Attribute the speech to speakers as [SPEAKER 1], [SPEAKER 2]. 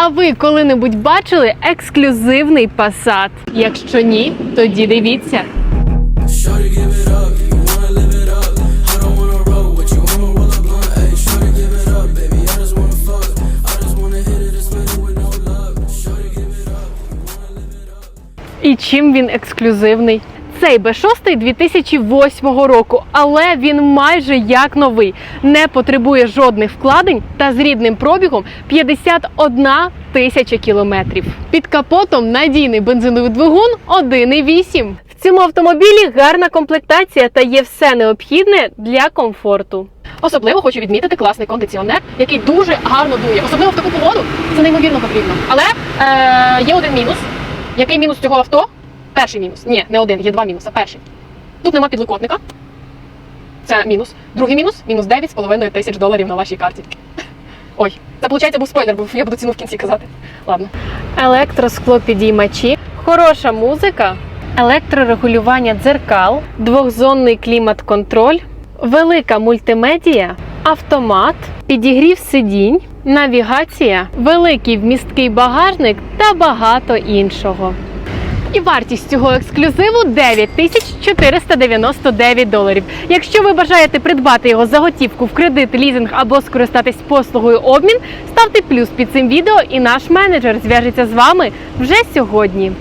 [SPEAKER 1] А ви коли-небудь бачили ексклюзивний пасад? Якщо ні, тоді дивіться. І чим він ексклюзивний? Цей B6 2008 року, але він майже як новий, не потребує жодних вкладень та з рідним пробігом 51 тисяча кілометрів. Під капотом надійний бензиновий двигун 1,8. В цьому автомобілі гарна комплектація та є все необхідне для комфорту. Особливо хочу відмітити класний кондиціонер, який дуже гарно дує. Особливо в таку погоду це неймовірно потрібно. Але е, є один мінус. Який мінус цього авто? Перший мінус. Ні, не один, є два мінуси. Перший. Тут нема підлокотника. Це мінус. Другий мінус мінус 9,5 тисяч доларів на вашій карті. Ой, це виходить був спойлер, бо я буду ціну в кінці казати. Ладно. Електросклопідіймачі, хороша музика, електрорегулювання дзеркал, двохзонний клімат-контроль, велика мультимедія, автомат, підігрів сидінь, навігація, великий вмісткий багажник та багато іншого. І вартість цього ексклюзиву 9499 доларів. Якщо ви бажаєте придбати його за готівку в кредит, лізинг або скористатись послугою обмін, ставте плюс під цим відео, і наш менеджер зв'яжеться з вами вже сьогодні.